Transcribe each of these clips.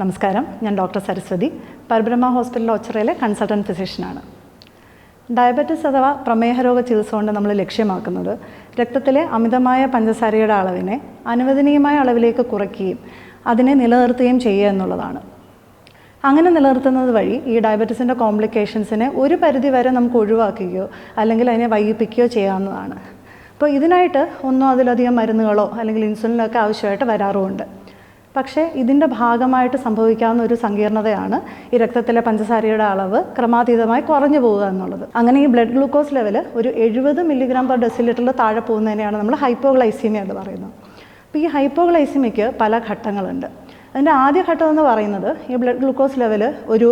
നമസ്കാരം. ഞാൻ doctor Saraswati. Parabrahma hospital ഒച്ചറയിലെ കൺസൾട്ടന്റ് ഫിസിഷ്യനാണ് ഡയബറ്റിസ് അഥവാ പ്രമേഹ രോഗ ചികിത്സ കൊണ്ട് നമ്മൾ ലക്ഷ്യമാക്കുന്നത് രക്തത്തിലെ അമിതമായ പഞ്ചസാരയുടെ അളവിനെ അനുവദനീയമായ അളവിലേക്ക് കുറയ്ക്കുകയും അതിനെ നിലനിർത്തുകയും ചെയ്യുക എന്നുള്ളതാണ്. അങ്ങനെ നിലനിർത്തുന്നത് വഴി ഈ ഡയബറ്റീസിന്റെ കോംപ്ലിക്കേഷൻസിനെ ഒരു പരിധി വരെ നമുക്ക് ഒഴിവാക്കുകയോ അല്ലെങ്കിൽ അതിനെ വൈകിപ്പിക്കുകയോ ചെയ്യാവുന്നതാണ്. അപ്പോൾ ഇതിനായിട്ട് ഒന്നോ അതിലധികം മരുന്നുകളോ അല്ലെങ്കിൽ ഇൻസുലിനൊക്കെ ആവശ്യമായിട്ട് വരാറുമുണ്ട്. പക്ഷേ ഇതിന്റെ ഭാഗമായിട്ട് സംഭവിക്കാവുന്ന ഒരു സങ്കീർണതയാണ് ഈ രക്തത്തിലെ പഞ്ചസാരയുടെ അളവ് ക്രമാതീതമായി കുറഞ്ഞു പോവുക എന്നുള്ളത്. അങ്ങനെ ഈ ബ്ലഡ് ഗ്ലൂക്കോസ് ലെവൽ ഒരു എഴുപത് മില്ലിഗ്രാം പെർ ഡെസിലിറ്ററിൽ താഴെ പോകുന്നതിനെയാണ് നമ്മൾ ഹൈപ്പോഗ്ലൈസീമിയ എന്ന് പറയുന്നത്. അപ്പോൾ ഈ ഹൈപ്പോഗ്ലൈസീമിക്ക് പല ഘട്ടങ്ങളുണ്ട്. അതിന്റെ ആദ്യ ഘട്ടം എന്ന് പറയുന്നത് ഈ ബ്ലഡ് ഗ്ലൂക്കോസ് ലെവൽ ഒരു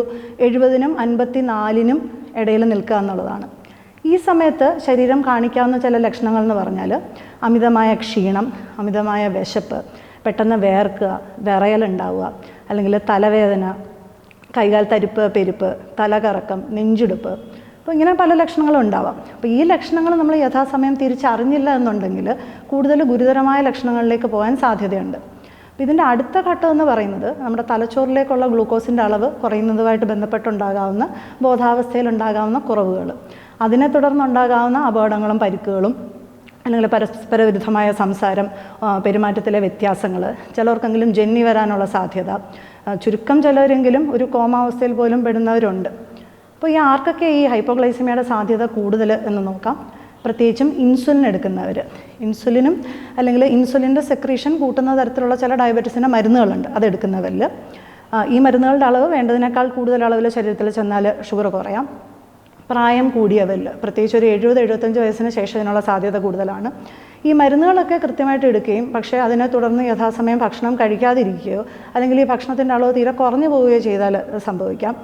എഴുപതിനും അൻപത്തി നാലിനും ഇടയിൽ നിൽക്കുക എന്നുള്ളതാണ്. ഈ സമയത്ത് ശരീരം കാണിക്കാവുന്ന ചില ലക്ഷണങ്ങൾ എന്ന് പറഞ്ഞാൽ അമിതമായ ക്ഷീണം അമിതമായ വിശപ്പ് പെട്ടെന്ന് വേർക്കുക വിറയലുണ്ടാവുക അല്ലെങ്കിൽ തലവേദന കൈകാൽ തരിപ്പ് പെരുപ്പ് തലകറക്കം നെഞ്ചിടുപ്പ്. അപ്പോൾ ഇങ്ങനെ പല ലക്ഷണങ്ങളും ഉണ്ടാവാം. അപ്പോൾ ഈ ലക്ഷണങ്ങൾ നമ്മൾ യഥാസമയം തിരിച്ചറിഞ്ഞില്ല എന്നുണ്ടെങ്കിൽ കൂടുതൽ ഗുരുതരമായ ലക്ഷണങ്ങളിലേക്ക് പോകാൻ സാധ്യതയുണ്ട്. അപ്പോൾ ഇതിന്റെ അടുത്ത ഘട്ടം എന്ന് പറയുന്നത് നമ്മുടെ തലച്ചോറിലേക്കുള്ള ഗ്ലൂക്കോസിന്റെ അളവ് കുറയുന്നതുമായിട്ട് ബന്ധപ്പെട്ടുണ്ടാകാവുന്ന ബോധാവസ്ഥയിലുണ്ടാകാവുന്ന കുറവുകൾ. അതിനെ തുടർന്നുണ്ടാകാവുന്ന അപകടങ്ങളും പരിക്കുകളും അല്ലെങ്കിൽ പരസ്പര വിരുദ്ധമായ സംസാരം പെരുമാറ്റത്തിലെ വ്യത്യാസങ്ങൾ ചിലർക്കെങ്കിലും ജന്നി വരാനുള്ള സാധ്യത. ചുരുക്കം ചിലരെങ്കിലും ഒരു കോമാവസ്ഥയിൽ പോലും പെടുന്നവരുണ്ട്. അപ്പോൾ ഈ ആർക്കൊക്കെ ഈ ഹൈപ്പോഗ്ലൈസിമിയയുടെ സാധ്യത കൂടുതൽ എന്ന് നോക്കാം. പ്രത്യേകിച്ചും ഇൻസുലിൻ എടുക്കുന്നവർ ഇൻസുലിനും അല്ലെങ്കിൽ ഇൻസുലിന്റെ സെക്രീഷൻ കൂട്ടുന്ന തരത്തിലുള്ള ചില ഡയബറ്റീസിന്റെ മരുന്നുകളുണ്ട് അതെടുക്കുന്നവരിൽ ഈ മരുന്നുകളുടെ അളവ് വേണ്ടതിനേക്കാൾ കൂടുതൽ അളവിൽ ശരീരത്തിൽ ചെന്നാൽ ഷുഗർ കുറയാം. പ്രായം കൂടിയവരിൽ പ്രത്യേകിച്ച് ഒരു എഴുപത് എഴുപത്തഞ്ച് വയസ്സിന് ശേഷം ഇതിനുള്ള സാധ്യത കൂടുതലാണ്. ഈ മരുന്നുകളൊക്കെ കൃത്യമായിട്ട് എടുക്കുകയും പക്ഷേ അതിനെ തുടർന്ന് യഥാസമയം ഭക്ഷണം കഴിക്കാതിരിക്കുകയോ അല്ലെങ്കിൽ ഈ ഭക്ഷണത്തിന്റെ അളവ് തീരെ കുറഞ്ഞു പോവുകയോ ചെയ്താൽ സംഭവിക്കാം.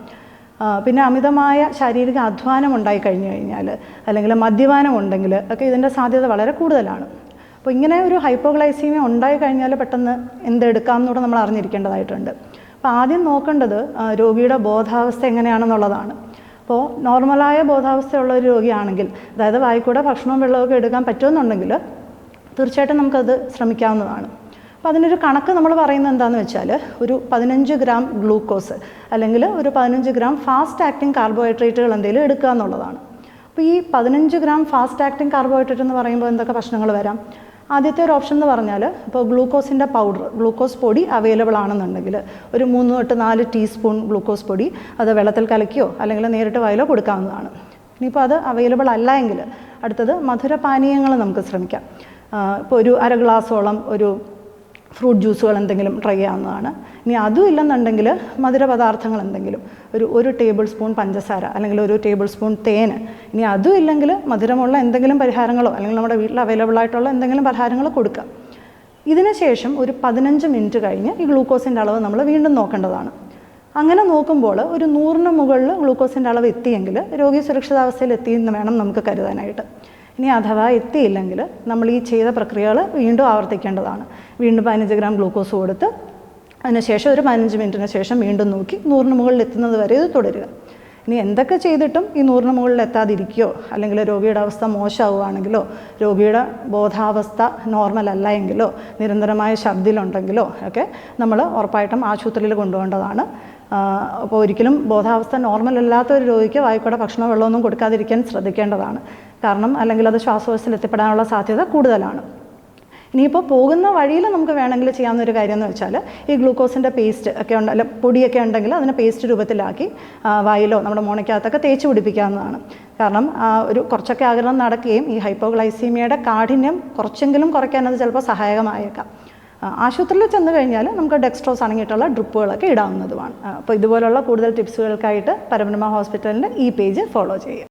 പിന്നെ അമിതമായ ശാരീരിക അധ്വാനം ഉണ്ടായി കഴിഞ്ഞു കഴിഞ്ഞാൽ അല്ലെങ്കിൽ മദ്യപാനം ഉണ്ടെങ്കിൽ ഒക്കെ ഇതിന്റെ സാധ്യത വളരെ കൂടുതലാണ്. അപ്പോൾ ഇങ്ങനെ ഒരു ഹൈപ്പോഗ്ലൈസീമിയ ഉണ്ടായി കഴിഞ്ഞാൽ പെട്ടെന്ന് എന്തെടുക്കാം എന്നൂടെ നമ്മൾ അറിഞ്ഞിരിക്കേണ്ടതായിട്ടുണ്ട്. അപ്പോൾ ആദ്യം നോക്കേണ്ടത് രോഗിയുടെ ബോധാവസ്ഥ എങ്ങനെയാണെന്നുള്ളതാണ്. അപ്പോൾ നോർമലായ ബോധാവസ്ഥയുള്ള ഒരു രോഗിയാണെങ്കിൽ അതായത് വായിക്കൂടെ ഭക്ഷണവും വെള്ളമൊക്കെ എടുക്കാൻ പറ്റുമെന്നുണ്ടെങ്കിൽ തീർച്ചയായിട്ടും നമുക്കത് ശ്രമിക്കാവുന്നതാണ്. അപ്പോൾ അതിനൊരു കണക്ക് നമ്മൾ പറയുന്നത് എന്താണെന്ന് വെച്ചാൽ ഒരു പതിനഞ്ച് ഗ്രാം ഗ്ലൂക്കോസ് അല്ലെങ്കിൽ ഒരു പതിനഞ്ച് ഗ്രാം ഫാസ്റ്റ് ആക്ടിങ് കാർബോഹൈഡ്രേറ്റുകൾ എന്തെങ്കിലും എടുക്കുക എന്നുള്ളതാണ്. അപ്പോൾ ഈ പതിനഞ്ച് ഗ്രാം ഫാസ്റ്റ് ആക്ടിങ് കാർബോഹൈഡ്രേറ്റ് എന്ന് പറയുമ്പോൾ എന്തൊക്കെ പ്രശ്നങ്ങൾ വരാം? ആദ്യത്തെ ഒരു ഓപ്ഷൻ എന്ന് പറഞ്ഞാൽ ഇപ്പോൾ ഗ്ലൂക്കോസിന്റെ പൗഡർ ഗ്ലൂക്കോസ് പൊടി അവൈലബിൾ ആണെന്നുണ്ടെങ്കിൽ ഒരു മൂന്ന് തൊട്ട് നാല് ടീസ്പൂൺ ഗ്ലൂക്കോസ് പൊടി അത് വെള്ളത്തിൽ കലക്കിയോ അല്ലെങ്കിൽ നേരിട്ട് വായിലോ കൊടുക്കാവുന്നതാണ്. ഇനിയിപ്പോൾ അത് അവൈലബിൾ അല്ല എങ്കിൽ അടുത്തത് മധുരപാനീയങ്ങൾ നമുക്ക് ശ്രമിക്കാം. ഇപ്പോൾ ഒരു അര ഗ്ലാസോളം ഒരു ഫ്രൂട്ട് ജ്യൂസുകൾ എന്തെങ്കിലും ട്രൈ ചെയ്യാവുന്നതാണ്. ഇനി അതും ഇല്ലെന്നുണ്ടെങ്കിൽ മധുര പദാർത്ഥങ്ങൾ എന്തെങ്കിലും ഒരു ഒരു ടേബിൾ സ്പൂൺ പഞ്ചസാര അല്ലെങ്കിൽ ഒരു ടേബിൾ സ്പൂൺ തേൻ ഇനി അതും ഇല്ലെങ്കിൽ മധുരമുള്ള എന്തെങ്കിലും പരിഹാരങ്ങളോ അല്ലെങ്കിൽ നമ്മുടെ വീട്ടിൽ അവൈലബിൾ ആയിട്ടുള്ള എന്തെങ്കിലും പരിഹാരങ്ങൾ കൊടുക്കുക. ഇതിനുശേഷം ഒരു പതിനഞ്ച് മിനിറ്റ് കഴിഞ്ഞ് ഈ ഗ്ലൂക്കോസിന്റെ അളവ് നമ്മൾ വീണ്ടും നോക്കേണ്ടതാണ്. അങ്ങനെ നോക്കുമ്പോൾ ഒരു നൂറിന് മുകളിൽ ഗ്ലൂക്കോസിന്റെ അളവ് എത്തിയെങ്കിൽ രോഗി സുരക്ഷിതാവസ്ഥയിൽ എത്തിയെന്ന് വേണം നമുക്ക് കരുതാനായിട്ട്. ഇനി അഥവാ എത്തിയില്ലെങ്കിൽ നമ്മൾ ഈ ചെയ്ത പ്രക്രിയകൾ വീണ്ടും ആവർത്തിക്കേണ്ടതാണ്. വീണ്ടും പതിനഞ്ച് ഗ്രാം ഗ്ലൂക്കോസ് കൊടുത്ത് അതിനുശേഷം ഒരു പതിനഞ്ച് മിനിറ്റിന് ശേഷം വീണ്ടും നോക്കി നൂറിന് മുകളിൽ എത്തുന്നത് വരെ ഇത് തുടരുക. ഇനി എന്തൊക്കെ ചെയ്തിട്ടും ഈ നൂറിന് മുകളിൽ എത്താതിരിക്കുകയോ അല്ലെങ്കിൽ രോഗിയുടെ അവസ്ഥ മോശമാവുകയാണെങ്കിലോ രോഗിയുടെ ബോധാവസ്ഥ നോർമൽ അല്ല എങ്കിലോ നിരന്തരമായ ശബ്ദിലുണ്ടെങ്കിലോ ഒക്കെ നമ്മൾ ഉറപ്പായിട്ടും ആശുപത്രിയിൽ കൊണ്ടുപോകേണ്ടതാണ്. അപ്പോൾ ഒരിക്കലും ബോധാവസ്ഥ നോർമൽ അല്ലാത്ത ഒരു രോഗിക്ക് വായിക്കൂടെ ഭക്ഷണമോ വെള്ളമൊന്നും കൊടുക്കാതിരിക്കാൻ ശ്രദ്ധിക്കേണ്ടതാണ്. കാരണം അല്ലെങ്കിൽ അത് ശ്വാസകോശത്തിൽ എത്തിപ്പെടാനുള്ള സാധ്യത കൂടുതലാണ്. ഇനിയിപ്പോൾ പോകുന്ന വഴിയിൽ നമുക്ക് വേണമെങ്കിൽ ചെയ്യാവുന്ന ഒരു കാര്യം എന്ന് വെച്ചാൽ ഈ ഗ്ലൂക്കോസിന്റെ പേസ്റ്റ് ഒക്കെ ഉണ്ട് അല്ല പൊടിയൊക്കെ ഉണ്ടെങ്കിൽ അതിനെ പേസ്റ്റ് രൂപത്തിലാക്കി വായിലോ നമ്മുടെ മോണയ്ക്കകത്തൊക്കെ തേച്ച് പിടിപ്പിക്കാവുന്നതാണ്. കാരണം ഒരു കുറച്ചൊക്കെ ആഗ്രഹം നടക്കുകയും ഈ ഹൈപ്പോഗ്ലൈസീമിയയുടെ കാഠിന്യം കുറച്ചെങ്കിലും കുറയ്ക്കാൻ അത് ചിലപ്പോൾ സഹായകമായേക്കാം. ആശുപത്രിയിൽ ചെന്ന് കഴിഞ്ഞാൽ നമുക്ക് ഡെക്സ്ട്രോസ് അടങ്ങിയിട്ടുള്ള ഡ്രിപ്പുകളൊക്കെ ഇടാവുന്നതുമാണ്. അപ്പോൾ ഇതുപോലുള്ള കൂടുതൽ ടിപ്സുകൾക്കായിട്ട് പരമനമ ഹോസ്പിറ്റലിന്റെ ഈ പേജ് ഫോളോ ചെയ്യുക.